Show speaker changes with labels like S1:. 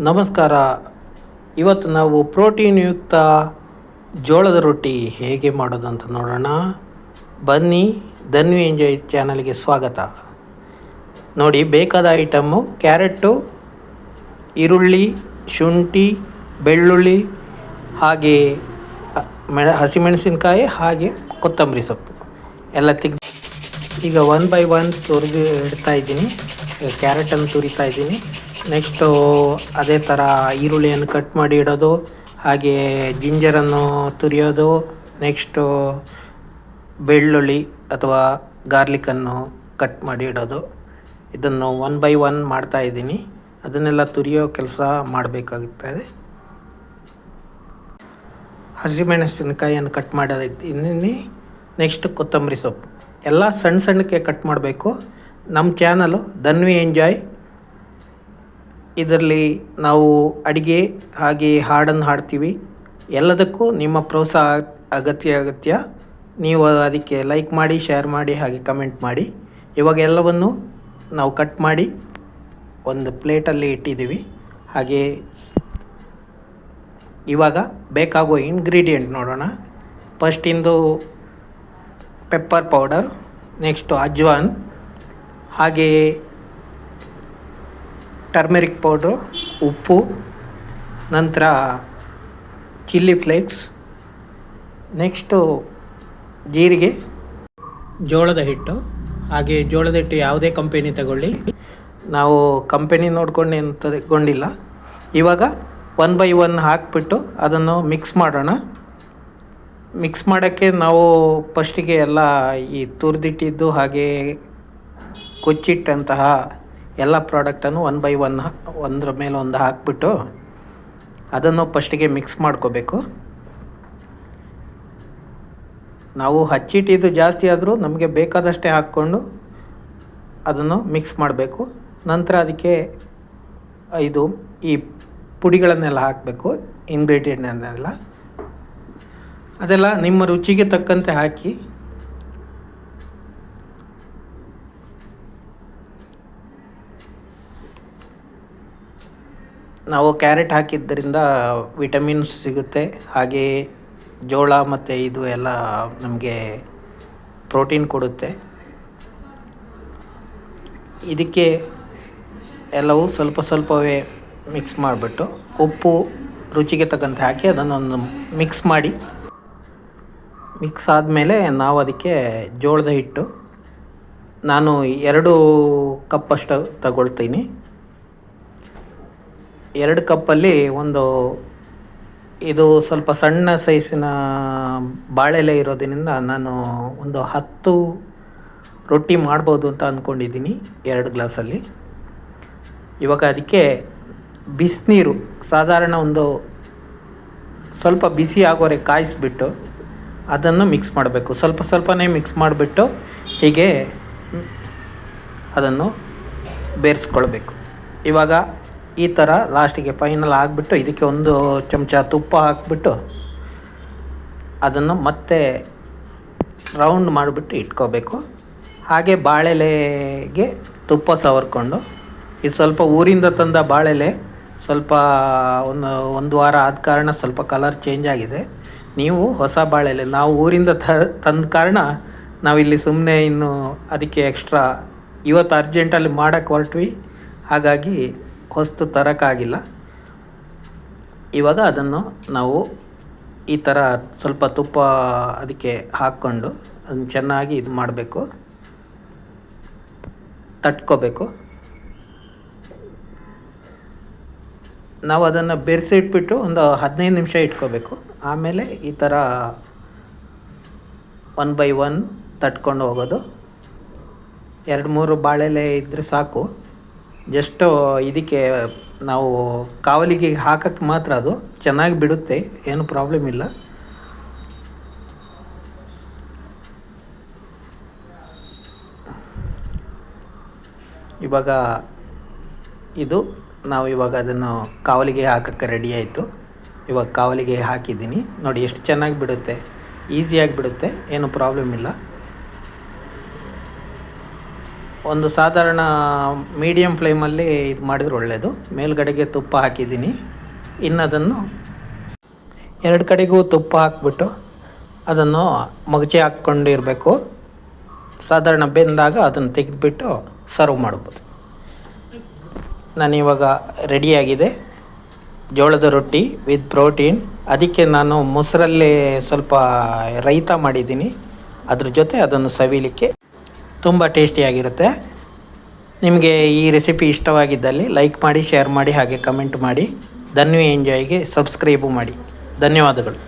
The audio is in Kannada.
S1: ನಮಸ್ಕಾರ. ಇವತ್ತು ನಾವು ಪ್ರೋಟೀನ್ ಯುಕ್ತ ಜೋಳದ ರೊಟ್ಟಿ ಹೇಗೆ ಮಾಡೋದು ಅಂತ ನೋಡೋಣ. ಬನ್ನಿ ಧನ್ವಿ ಎಂಜಾಯ್ ಚಾನಲ್ಗೆ ಸ್ವಾಗತ. ನೋಡಿ, ಬೇಕಾದ ಐಟಮ್ಮು ಕ್ಯಾರೆಟು ಈರುಳ್ಳಿ, ಶುಂಠಿ, ಬೆಳ್ಳುಳ್ಳಿ, ಹಾಗೆ ಮೆಣ, ಹಸಿಮೆಣಸಿನ್ಕಾಯಿ, ಹಾಗೆ ಕೊತ್ತಂಬರಿ ಸೊಪ್ಪು. ಎಲ್ಲ ತೆಗ್ದು ಈಗ ಒನ್ ಬೈ ಒನ್ ತೊರೆದು ಇಡ್ತಾ ಇದ್ದೀನಿ. ಕ್ಯಾರೆಟನ್ನು ತುರಿತಾ ಇದ್ದೀನಿ. ನೆಕ್ಸ್ಟು ಅದೇ ಥರ ಈರುಳ್ಳಿಯನ್ನು ಕಟ್ ಮಾಡಿ ಇಡೋದು, ಹಾಗೆ ಜಿಂಜರನ್ನು ತುರಿಯೋದು. ನೆಕ್ಸ್ಟು ಬೆಳ್ಳುಳ್ಳಿ ಅಥವಾ ಗಾರ್ಲಿಕನ್ನು ಕಟ್ ಮಾಡಿ ಇಡೋದು. ಇದನ್ನು ಒನ್ ಬೈ ಒನ್ ಮಾಡ್ತಾ ಇದ್ದೀನಿ. ಅದನ್ನೆಲ್ಲ ತುರಿಯೋ ಕೆಲಸ ಮಾಡಬೇಕಾಗುತ್ತದೆ ಹಸಿಮೆಣಸಿನಕಾಯಿಯನ್ನು ಕಟ್ ಮಾಡೋದಿದ್ದೀನಿ. ನೆಕ್ಸ್ಟ್ ಕೊತ್ತಂಬರಿ ಸೊಪ್ಪು. ಎಲ್ಲ ಸಣ್ಣ ಸಣ್ಣಕ್ಕೆ ಕಟ್ ಮಾಡಬೇಕು. ನಮ್ಮ ಚಾನಲು ಧನ್ವಿ ಎಂಜಾಯ್. ಇದರಲ್ಲಿ ನಾವು ಅಡಿಗೆ ಹಾಗೆ ಹಾಡನ್ನು ಹಾಡ್ತೀವಿ. ಎಲ್ಲದಕ್ಕೂ ನಿಮ್ಮ ಪ್ರೋತ್ಸಾಹ ಅಗತ್ಯ ಅಗತ್ಯ. ನೀವು ಅದಕ್ಕೆ ಲೈಕ್ ಮಾಡಿ ಶೇರ್ ಮಾಡಿ, ಹಾಗೆ ಕಮೆಂಟ್ ಮಾಡಿ. ಇವಾಗ ಎಲ್ಲವನ್ನು ನಾವು ಕಟ್ ಮಾಡಿ ಒಂದು ಪ್ಲೇಟಲ್ಲಿ ಇಟ್ಟಿದ್ದೀವಿ. ಹಾಗೆ ಇವಾಗ ಬೇಕಾಗುವ ಇಂಗ್ರೀಡಿಯೆಂಟ್ ನೋಡೋಣ. ಫಸ್ಟಿಂದು ಪೆಪ್ಪರ್ ಪೌಡರ್ ನೆಕ್ಸ್ಟು ಅಜ್ವಾನ್. ಹಾಗೆ ಟರ್ಮೆರಿಕ್ ಪೌಡ್ರು ಉಪ್ಪು, ನಂತರ ಚಿಲ್ಲಿ ಫ್ಲೇಕ್ಸ್ ನೆಕ್ಸ್ಟು ಜೀರಿಗೆ, ಜೋಳದ ಹಿಟ್ಟು, ಹಾಗೆ ಜೋಳದ ಹಿಟ್ಟು ಯಾವುದೇ ಕಂಪೆನಿ ತಗೊಳ್ಳಿ. ನಾವು ಕಂಪೆನಿ ನೋಡ್ಕೊಂಡು ತಗೊಂಡಿಲ್ಲ. ಇವಾಗ ಒನ್ ಬೈ ಒನ್ ಹಾಕಿಬಿಟ್ಟು ಅದನ್ನು ಮಿಕ್ಸ್ ಮಾಡೋಣ. ಮಿಕ್ಸ್ ಮಾಡೋಕ್ಕೆ ನಾವು ಫಸ್ಟಿಗೆ ಎಲ್ಲ ಈ ತುರಿದಿಟ್ಟಿದ್ದು ಹಾಗೆ ಕೊಚ್ಚಿಟ್ಟಂತಹ ಎಲ್ಲ ಪ್ರಾಡಕ್ಟನ್ನು ಒನ್ ಬೈ ಒನ್ ಒಂದರ ಮೇಲೆ ಒಂದು ಹಾಕ್ಬಿಟ್ಟು ಅದನ್ನು ಫಸ್ಟಿಗೆ ಮಿಕ್ಸ್ ಮಾಡ್ಕೋಬೇಕು. ನಾವು ಹಚ್ಚಿಟ್ಟಿದ್ದು ಜಾಸ್ತಿ ಆದರೂ ನಮಗೆ ಬೇಕಾದಷ್ಟೇ ಹಾಕ್ಕೊಂಡು ಅದನ್ನು ಮಿಕ್ಸ್ ಮಾಡಬೇಕು. ನಂತರ ಅದಕ್ಕೆ ಇದು ಈ ಪುಡಿಗಳನ್ನೆಲ್ಲ ಹಾಕಬೇಕು ಇಂಗ್ರೀಡಿಯೆಂಟ್ನೆಲ್ಲ ಅದೆಲ್ಲ ನಿಮ್ಮ ರುಚಿಗೆ ತಕ್ಕಂತೆ ಹಾಕಿ ನಾವು ಕ್ಯಾರೆಟ್ ಹಾಕಿದ್ದರಿಂದ ವಿಟಮಿನ್ಸ್ ಸಿಗುತ್ತೆ. ಹಾಗೆಯೇ ಜೋಳ ಮತ್ತು ಇದು ಎಲ್ಲ ನಮಗೆ ಪ್ರೋಟೀನ್ ಕೊಡುತ್ತೆ. ಇದಕ್ಕೆ ಎಲ್ಲವೂ ಸ್ವಲ್ಪ ಸ್ವಲ್ಪವೇ ಮಿಕ್ಸ್ ಮಾಡಿಬಿಟ್ಟು ಉಪ್ಪು ರುಚಿಗೆ ತಕ್ಕಂತೆ ಹಾಕಿ ಅದನ್ನೊಂದು ಮಿಕ್ಸ್ ಮಾಡಿ. ಮಿಕ್ಸ್ ಆದಮೇಲೆ ನಾವು ಅದಕ್ಕೆ ಜೋಳದ ಹಿಟ್ಟು. ನಾನು ಎರಡು ಕಪ್ಪಷ್ಟು ತಗೊಳ್ತೀನಿ. ಎರಡು ಕಪ್ಪಲ್ಲಿ ಒಂದು ಇದು ಸ್ವಲ್ಪ ಸಣ್ಣ ಸೈಜಿನ ಬಾಳೆಲೆ ಇರೋದರಿಂದ ನಾನು ಒಂದು ಹತ್ತು ರೊಟ್ಟಿ ಮಾಡ್ಬೋದು ಅಂತ ಅಂದ್ಕೊಂಡಿದ್ದೀನಿ ಎರಡು ಗ್ಲಾಸಲ್ಲಿ. ಇವಾಗ ಅದಕ್ಕೆ ಬಿಸಿನೀರು, ಸಾಧಾರಣ ಒಂದು ಸ್ವಲ್ಪ ಬಿಸಿ ಆಗೋರೆ ಕಾಯಿಸ್ಬಿಟ್ಟು ಅದನ್ನು ಮಿಕ್ಸ್ ಮಾಡಬೇಕು. ಸ್ವಲ್ಪ ಸ್ವಲ್ಪನೇ ಮಿಕ್ಸ್ ಮಾಡಿಬಿಟ್ಟು ಹೀಗೆ ಅದನ್ನು ಬೇರಿಸ್ಕೊಳ್ಬೇಕು. ಇವಾಗ ಈ ಥರ ಲಾಸ್ಟಿಗೆ ಫೈನಲ್ ಆಗಿಬಿಟ್ಟು ಇದಕ್ಕೆ ಒಂದು ಚಮಚ ತುಪ್ಪ ಹಾಕ್ಬಿಟ್ಟು ಅದನ್ನು ಮತ್ತೆ ರೌಂಡ್ ಮಾಡಿಬಿಟ್ಟು ಇಟ್ಕೋಬೇಕು. ಹಾಗೆ ಬಾಳೆಲೆಗೆ ತುಪ್ಪ ಸವರ್ಕೊಂಡು ಇದು ಸ್ವಲ್ಪ ಊರಿಂದ ತಂದ ಬಾಳೆಲೆ ಸ್ವಲ್ಪ ಒಂದು ಒಂದು ವಾರ ಆದ ಕಾರಣ ಸ್ವಲ್ಪ ಕಲರ್ ಚೇಂಜ್ ಆಗಿದೆ. ನೀವು ಹೊಸ ಬಾಳೆಲೆ, ನಾವು ಊರಿಂದ ತಂದ ಕಾರಣ ನಾವಿಲ್ಲಿ ಸುಮ್ಮನೆ ಇನ್ನು ಅದಕ್ಕೆ ಎಕ್ಸ್ಟ್ರಾ ಇವತ್ತು ಅರ್ಜೆಂಟಲ್ಲಿ ಮಾಡೋಕ್ಕೆ ಹೊರಟ್ವಿ. ಹಾಗಾಗಿ ಹೊಸ್ತು ತರೋಕ್ಕಾಗಿಲ್ಲ ಇವಾಗ ಅದನ್ನು ನಾವು ಈ ಥರ ಸ್ವಲ್ಪ ತುಪ್ಪ ಅದಕ್ಕೆ ಹಾಕ್ಕೊಂಡು ಅದನ್ನು ಚೆನ್ನಾಗಿ ಇದು ಮಾಡಬೇಕು. ತಟ್ಕೋಬೇಕು. ನಾವು ಅದನ್ನು ಬೆರೆಸಿ ಇಟ್ಬಿಟ್ಟು ಒಂದು ಹದಿನೈದು ನಿಮಿಷ ಇಟ್ಕೋಬೇಕು. ಆಮೇಲೆ ಈ ಥರ ಒನ್ ಬೈ ಒನ್ ತಟ್ಕೊಂಡು ಹೋಗೋದು. ಎರಡು ಮೂರು ಬಾಳೆಲೆ ಇದ್ದರೆ ಸಾಕು. ಜಸ್ಟು ಇದಕ್ಕೆ ನಾವು ಕಾವಲಿಗೆ ಹಾಕಕ್ಕೆ ಮಾತ್ರ ಅದು ಚೆನ್ನಾಗಿ ಬಿಡುತ್ತೆ, ಏನು ಪ್ರಾಬ್ಲಮ್ ಇಲ್ಲ. ಇವಾಗ ಇದು, ನಾವು ಇವಾಗ ಅದನ್ನು ಕಾವಲಿಗೆ ಹಾಕಕ್ಕೆ ರೆಡಿ ಆಯಿತು. ಇವಾಗ ಕಾವಲಿಗೆ ಹಾಕಿದ್ದೀನಿ. ನೋಡಿ, ಎಷ್ಟು ಚೆನ್ನಾಗಿ ಬಿಡುತ್ತೆ. ಈಸಿಯಾಗಿ ಬಿಡುತ್ತೆ, ಏನು ಪ್ರಾಬ್ಲಮ್ ಇಲ್ಲ. ಒಂದು ಸಾಧಾರಣ ಮೀಡಿಯಮ್ ಫ್ಲೇಮಲ್ಲಿ ಇದು ಮಾಡಿದ್ರೆ ಒಳ್ಳೆಯದು ಮೇಲ್ಗಡೆಗೆ ತುಪ್ಪ ಹಾಕಿದ್ದೀನಿ. ಇನ್ನು ಅದನ್ನು ಎರಡು ಕಡೆಗೂ ತುಪ್ಪ ಹಾಕ್ಬಿಟ್ಟು ಅದನ್ನು ಮಗಚಿ ಹಾಕ್ಕೊಂಡಿರಬೇಕು ಸಾಧಾರಣ ಬೆಂದಾಗ ಅದನ್ನು ತೆಗೆದುಬಿಟ್ಟು ಸರ್ವ್ ಮಾಡ್ಬೋದು. ನಾನಿವಾಗ ರೆಡಿಯಾಗಿದೆ ಜೋಳದ ರೊಟ್ಟಿ ವಿತ್ ಪ್ರೋಟೀನ್ ಅದಕ್ಕೆ ನಾನು ಮೊಸರಲ್ಲಿ ಸ್ವಲ್ಪ ರೈತ ಮಾಡಿದ್ದೀನಿ. ಅದ್ರ ಜೊತೆ ಅದನ್ನು ಸವಿಲಿಕ್ಕೆ ತುಂಬ ಟೇಸ್ಟಿಯಾಗಿರುತ್ತೆ ನಿಮಗೆ ಈ ರೆಸಿಪಿ ಇಷ್ಟವಾಗಿದ್ದಲ್ಲಿ ಲೈಕ್ ಮಾಡಿ ಶೇರ್ ಮಾಡಿ, ಹಾಗೆ ಕಮೆಂಟ್ ಮಾಡಿ. ಧನ್ವಿ ಎಂಜಾಯ್ಗೆ ಸಬ್ಸ್ಕ್ರೈಬು ಮಾಡಿ. ಧನ್ಯವಾದಗಳು.